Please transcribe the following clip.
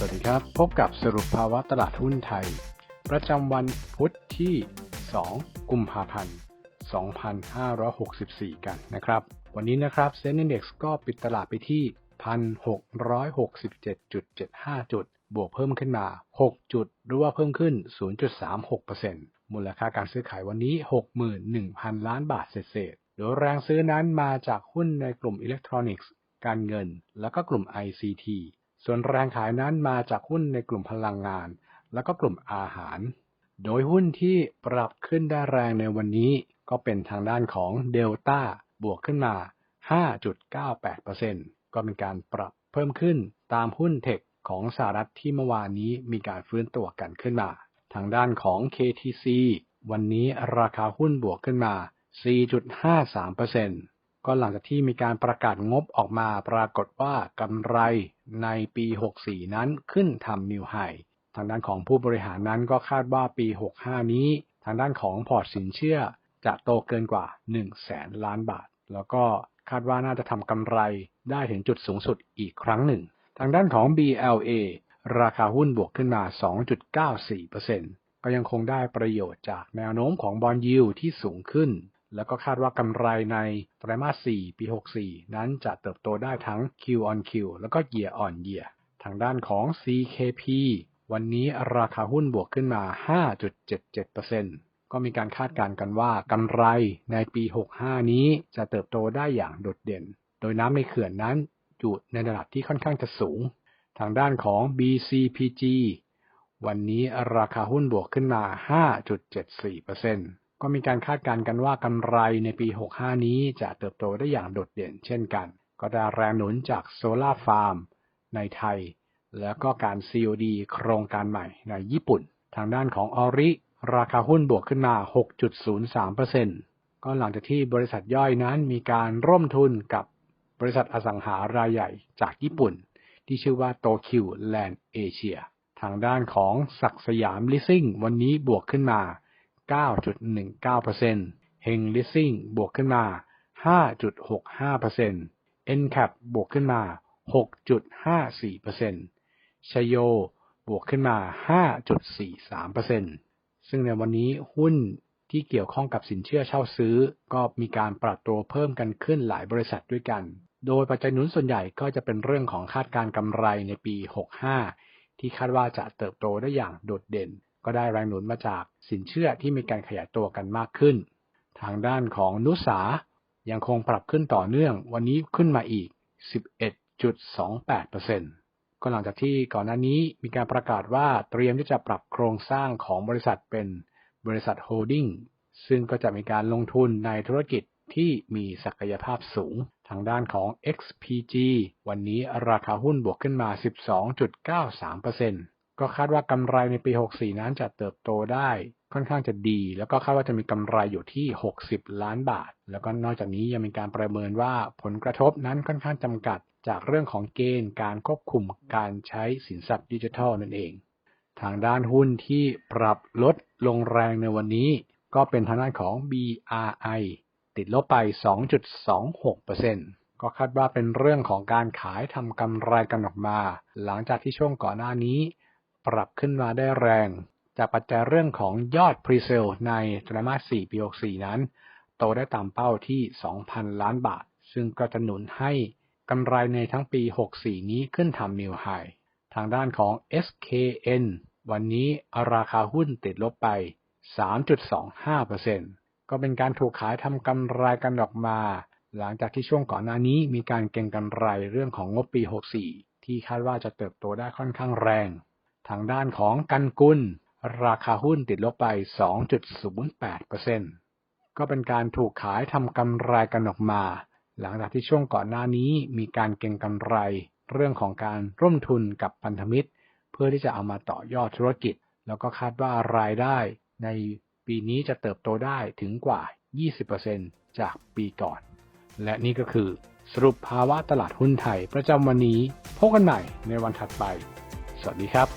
สวัสดีครับ พบกับสรุปภาวะตลาดหุ้นไทย ประจำวันพุธที่ 2 กุมภาพันธ์ 2564 กันนะครับ วันนี้นะครับเซ็นดี x ก็ปิดตลาดไปที่ 1,667.75 จุด บวกเพิ่มขึ้นมา 6 จุด หรือว่าเพิ่มขึ้น 0.36%มูลค่าการซื้อขายวันนี้ 61,000 ล้านบาทเศษๆโดยแรงซื้อนั้นมาจากหุ้นในกลุ่มอิเล็กทรอนิกส์ การเงิน แล้วก็กลุ่ม ICT ส่วนแรงขายนั้นมาจากหุ้นในกลุ่มพลังงาน แล้วก็กลุ่มอาหาร โดยหุ้นที่ปรับขึ้นได้แรงในวันนี้ ก็เป็นทางด้านของเดลต้าบวกขึ้นมา 5.98%ก็เป็นการปรับเพิ่มขึ้นตามหุ้นเทคของสหรัฐที่เมื่อวานนี้มีการฟื้นตัวกันขึ้นมา ทางด้านของ KTC วันนี้ราคาหุ้นบวกขึ้นมา 4.53%ก็หลังจากที่มีการประกาศงบออกมาปรากฏว่ากำไร ในปี 64 นั้นขึ้นทำนิวไฮทางด้านของผู้บริหารนั้นก็คาดว่าปี 65 นี้ ทางด้านของพอร์ตสินเชื่อจะโตเกินกว่า1แสนล้านบาท แล้วก็คาดว่าน่าจะทำกำไรได้ถึงจุดสูงสุดอีกครั้งหนึ่ง ทางด้านของ BLA ราคาหุ้นบวกขึ้นมา 2.94%ก็ยังคงได้ประโยชน์จากแนวโน้มของบอลยิวที่สูงขึ้น แล้วก็คาดว่ากำไรในไตรมาส 4 ปี 64 นั้นจะเติบโตได้ทั้ง Q on Q แล้วก็ Year on Year ทางด้านของ CKP วันนี้ราคาหุ้นบวกขึ้นมา 5.77%ก็มีการคาดการณ์กันว่ากำไรในปี 65 นี้จะเติบโตได้อย่างโดดเด่น โดยน้ำในเขื่อนนั้นอยู่ในระดับที่ค่อนข้างจะสูง ทางด้านของ BCPG วันนี้ราคาหุ้นบวกขึ้นมา 5.74% ก็มีการคาดการณ์กันว่ากำไรในปี 65 นี้จะเติบโตได้อย่างโดดเด่นเช่นกัน ก็ได้แรงหนุนจากโซลาร์ฟาร์มในไทย แล้วก็การ COD โครงการใหม่ในญี่ปุ่น ทางด้านของออริ ราคาหุ้นบวกขึ้นมา 6.03%ก็หลังจากที่บริษัทย่อยนั้นมีการร่วมทุนกับบริษัทอสังหารายใหญ่จากญี่ปุ่น ที่ชื่อว่าโตคิวแลนด์เอเชียทางด้านของศักสยามลิสซิ่งวันนี้บวกขึ้นมา 9.19%เฮงลิสซิ่งบวกขึ้นมา 5.65% NCAP บวกขึ้นมา 6.54%ชโยบวกขึ้นมา 5.43%ซึ่งในวันนี้หุ้นที่เกี่ยวข้องกับสินเชื่อเช่าซื้อ ก็มีการปรับตัวเพิ่มกันขึ้นหลายบริษัทด้วยกัน โดยปัจจัยหนุนส่วนใหญ่ก็จะเป็นเรื่องของคาดการกำไรในปี 65 ที่คาดว่าจะเติบโตได้อย่างโดดเด่น ก็ได้แรงหนุนมาจากสินเชื่อที่มีการขยายตัวกันมากขึ้น ทางด้านของนุสายังคงปรับขึ้นต่อเนื่อง วันนี้ขึ้นมาอีก 11.28%ก็หลังจากที่ก่อนหน้านี้มีการประกาศว่าเตรียมที่จะปรับโครงสร้างของบริษัทเป็นบริษัทโฮลดิ้งซึ่งก็จะมีการลงทุนในธุรกิจที่มีศักยภาพสูง ทางด้านของ XPG วันนี้ราคาหุ้นบวกขึ้นมา 12.93% ก็คาดว่ากำไรในปี 64 นั้นจะเติบโตได้ค่อนข้างจะดี แล้วก็คาดว่าจะมีกำไรอยู่ที่ 60 ล้านบาท แล้วก็นอกจากนี้ยังมีการประเมินว่าผลกระทบนั้นค่อนข้างจำกัด จากเรื่องของเกณฑ์การควบคุมการใช้สินทรัพย์ดิจิทัลนั่นเอง ทางด้านหุ้นที่ปรับลดลงแรงในวันนี้ ก็เป็นทางด้านของ BRI ติดลบไป 2.26%ก็คาดว่าเป็นเรื่องของการขายทำกำไรกันออกมา หลังจากที่ช่วงก่อนหน้านี้ ปรับขึ้นมาได้แรง จากปัจจัยเรื่องของยอดพรีเซลในไตรมาส 4 ปี 64 นั้น โตได้ตามเป้าที่ 2,000 ล้านบาท ซึ่งก็จะหนุนให้กำไรในทั้งปี 64 นี้ขึ้นทำนิวไฮทางด้านของ SKN วันนี้ราคาหุ้นติดลบไป 3.25%ก็เป็นการถูกขายทำกำไรกันออกมา หลังจากที่ช่วงก่อนหน้านี้มีการเก็งกำไรเรื่องของงบปี 64 ที่คาดว่าจะเติบโตได้ค่อนข้างแรง ทางด้านของกันกุล ราคาหุ้นติดลบไป 2.08%ก็เป็นการถูกขายทำกำไรกันออกมา หลังจากที่ช่วงก่อนหน้านี้มีการเก็งกำไร เรื่องของการร่วมทุนกับพันธมิตร เพื่อที่จะเอามาต่อยอดธุรกิจ แล้วก็คาดว่ารายได้ในปีนี้จะเติบโตได้ถึงกว่า 20%จากปีก่อน และนี่ก็คือสรุปภาวะตลาดหุ้นไทยประจำวันนี้ พบกันใหม่ในวันถัดไป วัสดีครับ